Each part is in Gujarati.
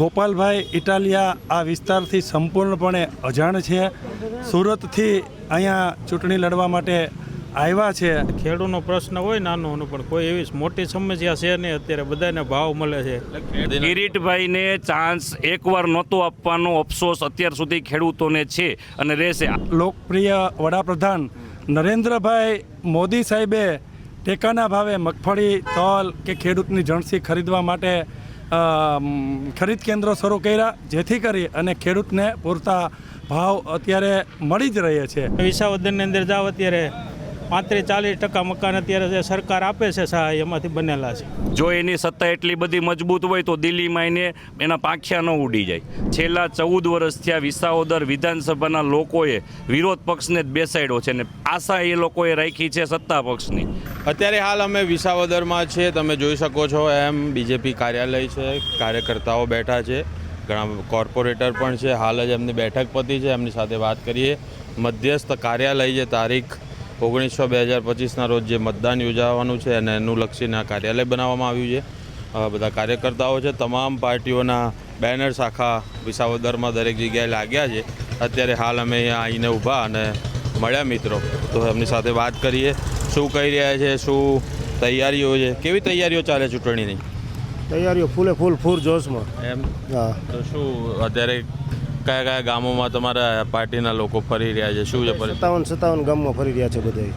ગોપાલભાઈ ઇટાલિયા આ વિસ્તારથી સંપૂર્ણપણે અજાણ છે. સુરતથી અહીંયા ચૂંટણી લડવા માટે આવ્યા છે. ખેડૂતનો પ્રશ્ન હોય નાનો પણ કોઈ એવી મોટી સમસ્યા છે નહીં. અત્યારે બધાને ભાવ મળે છે. કિરીટભાઈને ચાન્સ એકવાર નહોતો આપવાનો. અફસોસ અત્યાર સુધી ખેડૂતોને છે અને રહેશે. લોકપ્રિય વડાપ્રધાન નરેન્દ્રભાઈ મોદી સાહેબે ટેકાના ભાવે મગફળી તલ કે ખેડૂતની જણસી ખરીદવા માટે ખરીદ કેન્દ્રો શરૂ કર્યા, જેથી કરી અને ખેડૂતને પૂરતા ભાવ અત્યારે મળી જ રહે છે. વિસાવદનની અંદર જાઓ અત્યારે. પાંત્રીસ ચાલીસ ટકા મકાન અત્યારે જે સરકાર આપે છે સહાય એમાંથી બનેલા છે. જો એની સત્તા એટલી બધી મજબૂત હોય તો દિલ્હીમાં એને એના પાંખિયા ન ઉડી જાય. છેલ્લા ચૌદ વર્ષથી આ વિસાવદર વિધાનસભાના લોકોએ વિરોધ પક્ષને જ બેસાડ્યો છે ને આશા એ લોકોએ રાખી છે સત્તા પક્ષની. અત્યારે હાલ અમે વિસાવદરમાં છે તમે જોઈ શકો છો એમ બીજેપી કાર્યાલય છે કાર્યકર્તાઓ બેઠા છે ઘણા કોર્પોરેટર પણ છે હાલ જ એમની બેઠક પતી છે એમની સાથે વાત કરીએ. મધ્યસ્થ કાર્યાલય જે તારીખ ઓગણીસ બે હજાર પચીસના રોજ જે મતદાન યોજાવાનું છે અને એનું લક્ષીને આ કાર્યાલય બનાવવામાં આવ્યું છે. બધા કાર્યકર્તાઓ છે તમામ પાર્ટીઓના બેનર્સ આખા વિસાવદરમાં દરેક જગ્યાએ લાગ્યા છે. અત્યારે હાલ અમે અહીંયા આવીને ઊભા અને મળ્યા મિત્રો. તો એમની સાથે વાત કરીએ. શું કહી રહ્યા છે શું તૈયારીઓ છે? કેવી તૈયારીઓ ચાલે ચૂંટણીની? તૈયારીઓ ફૂલે ફૂલ ફૂલ જોશમાં. એમ? હા. તો શું અત્યારે કયા કયા ગામોમાં તમારા પાર્ટીના લોકો ફરી રહ્યા છે? શું છે સત્તાવન સત્તાવન ગામમાં ફરી રહ્યા છે બધા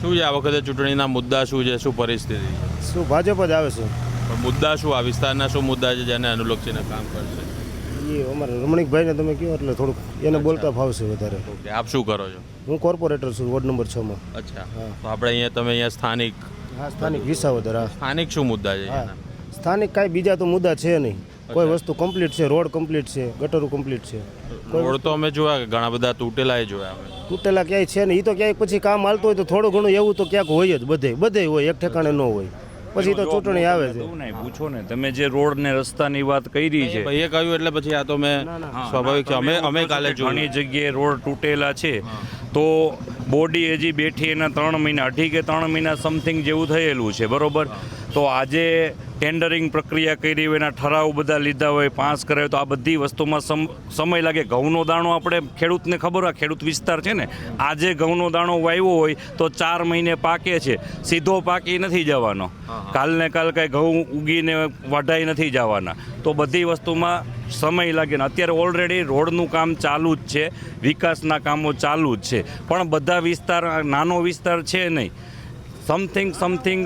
શું છે આ વખતે ચૂંટણીના મુદ્દા શું છે? શું પરિસ્થિતિ? શું ભાજપ જ આવે છે. પણ મુદ્દા શું? આ વિસ્તારના શું મુદ્દા છે જેને અનુલક્ષીને કામ કરશે? એ અમારે રમણીકભાઈને તમે કહો એટલે થોડુંક એને બોલતા ફાવશે વધારે. ઓકે આપ શું કરો છો? હું કોર્પોરેટર છું વોર્ડ નંબર છમાં અચ્છા. તો આપણે અહીંયા તમે અહીંયા સ્થાનિક હા સ્થાનિક વિસાવદર હા. સ્થાનિક શું મુદ્દા છે સ્થાનિક કાંઈ બીજા તો મુદ્દા છે નહીં. કોઈ વસ્તુ કમ્પ્લીટ છે રોડ કમ્પ્લીટ છે ગટરો કમ્પ્લીટ છે. રોડ તો અમે જોયા કે ઘણા બધા તૂટેલા એ જોયા અમે. તૂટેલા ક્યાંય છે ને એ તો ક્યાંય પછી કામ હાલતું હોય તો થોડું ઘણું એવું તો ક્યાંક હોય જ બધે. બધે હોય એક ઠેકાણે ન હોય. પછી તો ચૂંટણી આવે છે. નહીં, પૂછો ને. તમે જે રોડ ને રસ્તાની વાત કરી છે. એ કહ્યું એટલે પછી આ તો મેં સ્વાભાવિક છે. અમે અમે કાલે ઘણી જગ્યાએ રોડ તૂટેલા છે. તો બોડી હજી બેઠી એના ત્રણ મહિના અઢી કે ત્રણ મહિના સમથિંગ જેવું થયેલું છે. બરોબર? તો આજે ટેન્ડરિંગ પ્રક્રિયા કરી હોય એના ઠરાવ બધા લીધા હોય પાસ કરાવે તો આ બધી વસ્તુમાં સમ સમય લાગે. ઘઉંનો દાણો આપણે ખેડૂતને ખબર હોય ખેડૂત વિસ્તાર છે ને આજે ઘઉંનો દાણો વાવ્યો હોય તો ચાર મહિને પાકે છે. સીધો પાકી નથી જવાનો. કાલને કાલ કાંઈ ઘઉં ઉગીને વઢાઈ નથી જવાના. તો બધી વસ્તુમાં સમય લાગે ને. અત્યારે ઓલરેડી રોડનું કામ ચાલુ જ છે વિકાસના કામો ચાલુ જ છે. પણ બધા વિસ્તાર નાનો વિસ્તાર છે નહીં. સમથિંગ સમથિંગ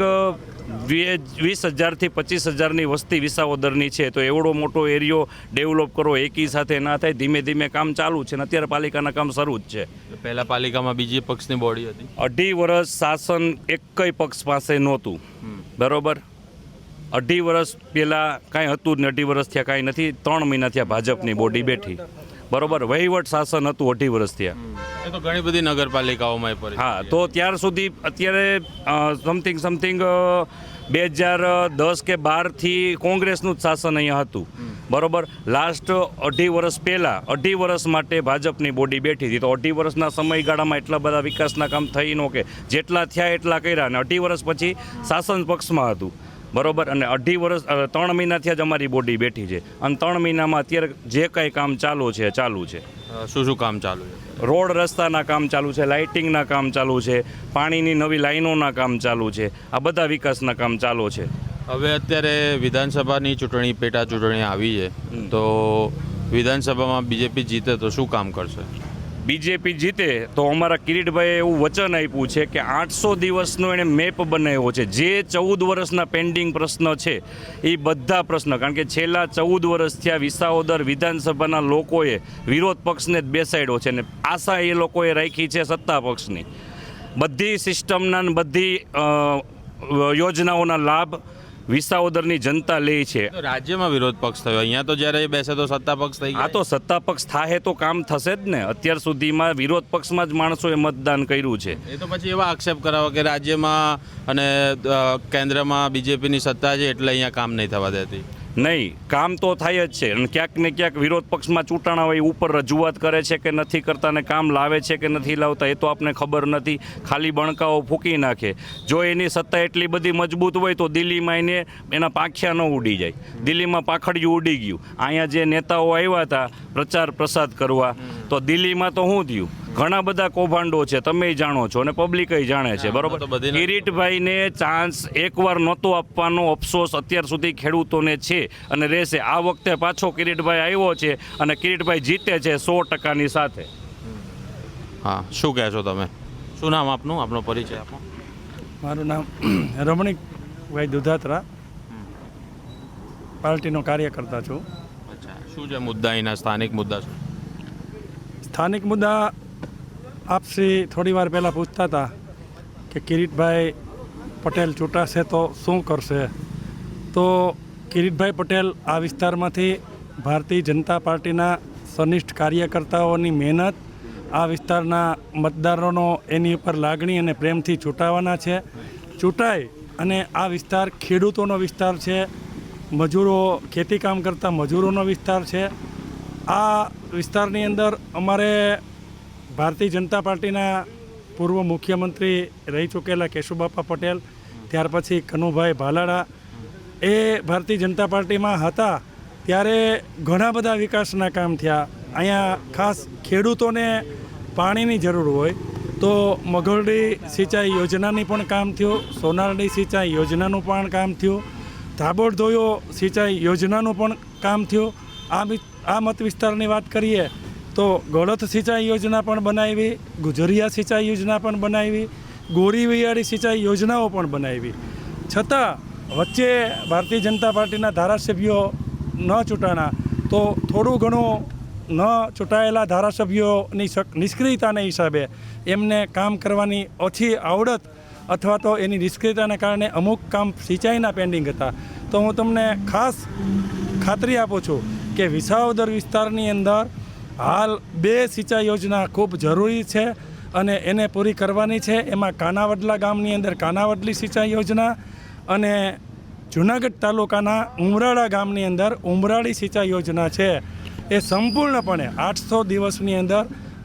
વીસ હજારથી પચીસ હજારની વસ્તી વિસાવદરની છે. તો એવડો મોટો એરિયો ડેવલપ કરો એકી સાથે ના થાય ધીમે ધીમે કામ ચાલુ છે ને અત્યારે પાલિકાના કામ શરૂ જ છે. પહેલાં પાલિકામાં બીજી પક્ષની બોડી હતી? અઢી વર્ષ શાસન એકય પક્ષ પાસે નહોતું. બરોબર? અઢી વર્ષ પહેલાં કાંઈ હતું જ નહીં. અઢી વર્ષ થયા કાંઈ નથી. ત્રણ મહિના થયા ભાજપની બોડી બેઠી. બરોબર વહીવટ શાસન હતું અઢી વર્ષ એ તો ઘણી બધી નગરપાલિકાઓમાં હા તો ત્યાર સુધી અત્યારે સમથિંગ સમથિંગ બે હજાર દસ કે બારથી કોંગ્રેસનું જ શાસન અહીંયા હતું. બરોબર લાસ્ટ અઢી વર્ષ પહેલાં અઢી વર્ષ માટે ભાજપની બોડી બેઠી હતી. તો અઢી વર્ષના સમયગાળામાં એટલા બધા વિકાસના કામ થઈ ન કે. જેટલા થયા એટલા કર્યા અને અઢી વર્ષ પછી શાસન પક્ષમાં હતું. બરોબર? અને અઢી વર્ષ ત્રણ મહિનાથી જ અમારી બોડી બેઠી છે. અને ત્રણ મહિનામાં અત્યારે જે કાંઈ કામ ચાલુ છે ચાલુ છે. શું શું કામ ચાલુ છે? રોડ રસ્તાના કામ ચાલુ છે લાઇટિંગના કામ ચાલુ છે પાણીની નવી લાઇનોના કામ ચાલુ છે આ બધા વિકાસના કામ ચાલુ છે. હવે અત્યારે વિધાનસભાની ચૂંટણી પેટા ચૂંટણી આવી છે. તો વિધાનસભામાં બીજેપી જીતે તો શું કામ કરશે? બીજેપી જીતે તો અમારા કિરીટભાઈએ એવું વચન આપ્યું છે કે આઠસો દિવસનો એણે મેપ બનાવ્યો છે. જે ચૌદ વર્ષના પેન્ડિંગ પ્રશ્ન છે, એ બધા પ્રશ્ન. કારણ કે છેલ્લા ચૌદ વર્ષથી આ વિસાવદર વિધાનસભાના લોકોએ વિરોધ પક્ષને જ બેસાડ્યો છે ને આશા એ લોકોએ રાખી છે સત્તા પક્ષની. બધી સિસ્ટમના બધી યોજનાઓના લાભ વિસાવદરની જનતા લે છે. રાજ્યમાં વિરોધ પક્ષ થયો. અહીંયા તો જ્યારે બેસે તો સત્તા પક્ષ થઈ આ તો સત્તા પક્ષ થાય તો કામ થશે જ ને. અત્યાર સુધીમાં વિરોધ પક્ષમાં જ માણસોએ મતદાન કર્યું છે. એ તો પછી એવા આક્ષેપ કરાવો કે રાજ્યમાં અને કેન્દ્રમાં બીજેપીની સત્તા છે એટલે અહીંયા કામ નહીં થવા દેતી. નહીં, કામ તો થાય જ છે. અને ક્યાંક ને ક્યાંક વિરોધ પક્ષમાં ચૂંટાણા હોય ઉપર રજૂઆત કરે છે કે નથી કરતા ને કામ લાવે છે કે નથી લાવતા, એ તો આપને ખબર નથી. ખાલી બણકાઓ ફૂંકી નાખે. જો એની સત્તા એટલી બધી મજબૂત હોય તો દિલ્હીમાં એને, એના પાંખિયા ન ઉડી જાય. દિલ્હીમાં પાખડિયું ઉડી ગયું. અહીંયા જે નેતાઓ આવ્યા હતા પ્રચાર પ્રસાદ કરવા, તો દિલ્હીમાં તો શું થયું? ઘણા બધા કૌભાંડો છે તમે જાણો છો અને પબ્લિક જાણે છે બરોબર? કિરીટભાઈને ચાન્સ એકવાર નહોતો આપવાનો અફસોસ અત્યાર સુધી ખેડૂતોને છે અને રહેશે. આ વખતે પાછો કિરીટભાઈ આવ્યો છે અને કિરીટભાઈ જીતે છે સો ટકાની સાથે. હા શું કહેશો તમે? શું નામ આપનું? આપનો પરિચય આપો. મારું નામ રમણીકભાઈ દુધાત્રા. પાર્ટીનો કાર્યકર્તા છું. અચ્છા શું છે મુદ્દા? અહીંના સ્થાનિક મુદ્દા સ્થાનિક મુદ્દા આપશ્રી થોડી વાર પહેલાં પૂછતા હતા કે કિરીટભાઈ પટેલ ચૂંટાશે તો શું કરશે? તો કિરીટભાઈ પટેલ આ વિસ્તારમાંથી ભારતીય જનતા પાર્ટીના સનિષ્ઠ કાર્યકર્તાઓની મહેનત, આ વિસ્તારના મતદારોનો એની ઉપર લાગણી અને પ્રેમથી ચૂંટાવાના છે. ચૂંટાય અને આ વિસ્તાર ખેડૂતોનો વિસ્તાર છે, મજૂરો, ખેતીકામ કરતા મજૂરોનો વિસ્તાર છે. આ વિસ્તારની અંદર અમારે ભારતીય જનતા પાર્ટીના પૂર્વ મુખ્યમંત્રી રહી ચૂકેલા કેશુબાપા પટેલ, ત્યાર પછી કનુભાઈ ભાલાડા એ ભારતીય જનતા પાર્ટીમાં હતા. ત્યારે ઘણા બધા વિકાસના કામ થયા. અહીંયા ખાસ ખેડૂતોને પાણીની જરૂર હોય તો મગરડી સિંચાઈ યોજનાની પણ કામ થયું, સોનારડી સિંચાઈ યોજનાનું પણ કામ થયું ધાબોડધોયો સિંચાઈ યોજનાનું પણ કામ થયું. આ આ મત વિસ્તારની વાત કરીએ તો ગળત સિંચાઈ યોજના પણ બનાવી, ગુજરિયા સિંચાઈ યોજના પણ બનાવી, ગોરી વિયાળી સિંચાઈ યોજનાઓ પણ બનાવી. છતાં વચ્ચે ભારતીય જનતા પાર્ટીના ધારાસભ્યો ન ચૂંટાણા, તો થોડું ઘણું ન ચૂંટાયેલા ધારાસભ્યોની નિષ્ક્રિયતાને હિસાબે એમને કામ કરવાની ઓછી આવડત અથવા તો એની નિષ્ક્રિયતાને કારણે અમુક કામ સિંચાઈના પેન્ડિંગ હતા. તો હું તમને ખાસ ખાતરી આપું છું કે વિસાવદર વિસ્તારની અંદર હાલ બે સિંચાઈ યોજના ખૂબ જરૂરી છે અને એને પૂરી કરવાની છે. એમાં કાનાવડલા ગામની અંદર કાનાવડલી સિંચાઈ યોજના અને જુનાગઢ તાલુકાના ઉમરાળા ગામની અંદર ઉમરાળી સિંચાઈ યોજના છે. એ સંપૂર્ણપણે આઠસો દિવસની અંદર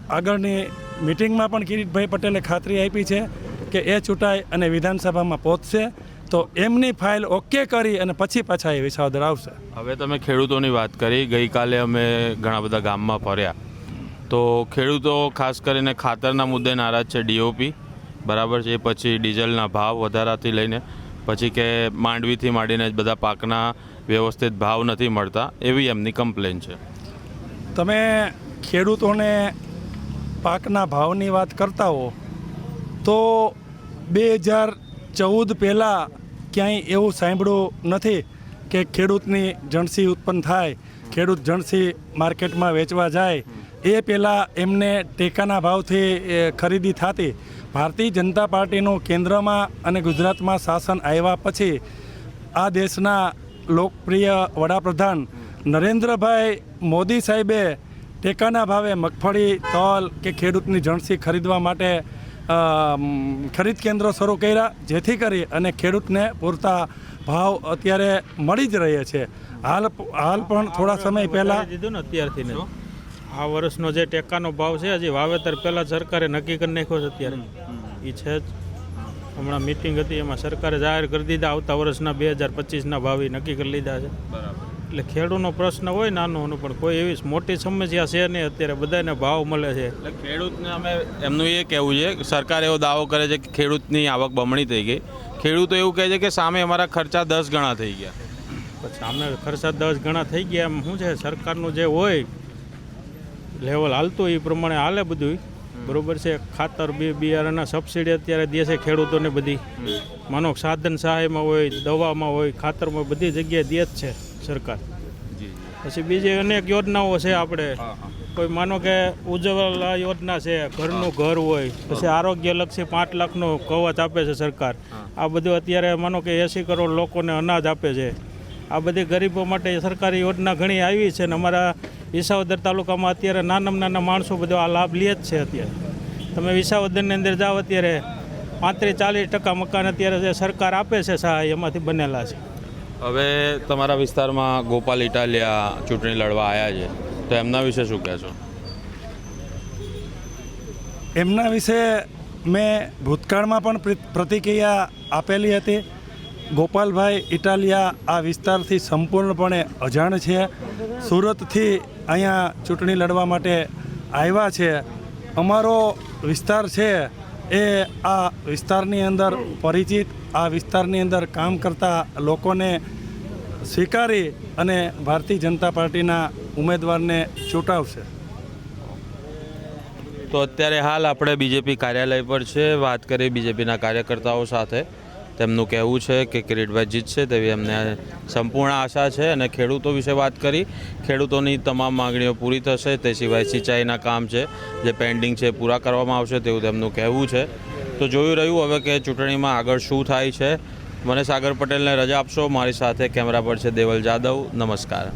આગળની મિટિંગમાં પણ કિરીટભાઈ પટેલે ખાતરી આપી છે કે એ ચૂંટાઈ અને વિધાનસભામાં પહોંચશે. તો એમની ફાઇલ ઓકે કરી અને પછી પાછા એ વિસાવદર આવશે. હવે તમે ખેડૂતોની વાત કરી ગઈકાલે અમે ઘણા બધા ગામમાં ફર્યા. તો ખેડૂતો ખાસ કરીને ખાતરના મુદ્દે નારાજ છે ડીઓપી. બરાબર છે એ પછી ડીઝલના ભાવ વધારાથી લઈને પછી કે માંડવીથી માંડીને બધા પાકના વ્યવસ્થિત ભાવ નથી મળતા એવી એમની કમ્પ્લેન છે. તમે ખેડૂતોને પાકના ભાવની વાત કરતા હો તો બે હજાર ચૌદ પહેલાં ક્યાંય એવું સાંભળ્યું નથી કે ખેડૂતની જણસી ઉત્પન્ન થાય, ખેડૂત જણસી માર્કેટમાં વેચવા જાય. એ પહેલાં એમને ટેકાના ભાવથી ખરીદી થતી. ભારતીય જનતા પાર્ટીનું કેન્દ્રમાં અને ગુજરાતમાં શાસન આવ્યા પછી આ દેશના લોકપ્રિય વડાપ્રધાન નરેન્દ્રભાઈ મોદી સાહેબે ટેકાના ભાવે મગફળી, તલ કે ખેડૂતની જણસી ખરીદવા માટે ખરીદ કેન્દ્રો શરૂ કર્યા જેથી કરી અને ખેડૂતને પૂરતા ભાવ અત્યારે મળી જ રહે છે. હાલ હાલ પણ થોડા સમય પહેલાં દીધું ને અત્યારથી આ વર્ષનો જે ટેકાનો ભાવ છે હજી વાવેતર પહેલાં સરકારે નક્કી કરી નાખ્યો છે અત્યારે. એ છે જ. હમણાં મિટિંગ હતી એમાં સરકારે જાહેર કરી દીધા આવતા વર્ષના બે હજાર પચીસના ભાવ નક્કી કરી લીધા છે. એટલે ખેડૂતનો પ્રશ્ન હોય નાનો પણ કોઈ એવી મોટી સમસ્યા છે નહીં અત્યારે બધાને ભાવ મળે છે. એટલે ખેડૂતને અમે એમનું એ કહેવું છે કે સરકાર એવો દાવો કરે છે કે ખેડૂતની આવક બમણી થઈ ગઈ. ખેડૂતો એવું કહે છે કે સામે અમારા ખર્ચા દસ ગણા થઈ ગયા. અમે ખર્ચા દસ ગણા થઈ ગયા એમ શું છે? સરકારનું જે હોય લેવલ હાલતું એ પ્રમાણે હાલે બધું બરોબર છે? ખાતર બી બિયારણના સબસિડી અત્યારે દે છે ખેડૂતોને બધી. માનો સાધન સહાયમાં હોય દવામાં હોય ખાતરમાં બધી જગ્યાએ દે જ છે. સરકાર. પછી બીજી અનેક યોજનાઓ છે આપણે. કોઈ માનો કે ઉજ્જવલા યોજના છે ઘરનું ઘર હોય પછી આરોગ્યલક્ષી પાંચ લાખનું કવચ આપે છે સરકાર. આ બધું અત્યારે માનો કે એંસી કરોડ લોકોને અનાજ આપે છે. આ બધી ગરીબો માટે સરકારી યોજના ઘણી આવી છે ને અમારા વિસાવદર તાલુકામાં અત્યારે નાના નાના માણસો બધો આ લાભ લે જ છે અત્યારે. તમે વિસાવદરની અંદર જાઓ અત્યારે પાંત્રીસ ચાલીસ ટકા મકાન અત્યારે જે સરકાર આપે છે સહાય એમાંથી બનેલા છે. હવે તમારા વિસ્તારમાં ગોપાલ ઇટાલિયા ચૂંટણી લડવા આવ્યા છે, તો એમના વિશે શું કહેશો? એમના વિશે મેં ભૂતકાળમાં પણ પ્રતિક્રિયા આપેલી હતી. ગોપાલભાઈ ઇટાલિયા આ વિસ્તારથી સંપૂર્ણપણે અજાણ છે. સુરતથી અહીંયા ચૂંટણી લડવા માટે આવ્યા છે. અમારો વિસ્તાર છે એ આ વિસ્તારની અંદર પરિચિત, આ વિસ્તારની અંદર કામ કરતા લોકોને સ્વીકારી અને ભારતીય જનતા પાર્ટીના ઉમેદવારને ચૂંટાવશે. તો અત્યારે હાલ આપણે બીજેપી કાર્યાલય પર છે. વાત કરીએ બીજેપીના કાર્યકર્તાઓ સાથે. તેમનું કહેવું છે કે કિરીટભાઈ જીતશે તેવી એમને સંપૂર્ણ આશા છે અને ખેડૂતો વિશે વાત કરી. ખેડૂતોની તમામ માંગણીઓ પૂરી થશે, તે સિવાય સિંચાઈના કામ છે, જે પેન્ડિંગ છે પૂરા કરવામાં આવશે તેવું તેમનું કહેવું છે. તો જોયું રહ્યું, હવે કે ચૂંટણીમાં આગળ શું થાય છે. મને સાગર પટેલને રજા આપશો. મારી સાથે કેમેરા પર છે દેવલ જાદવ. નમસ્કાર.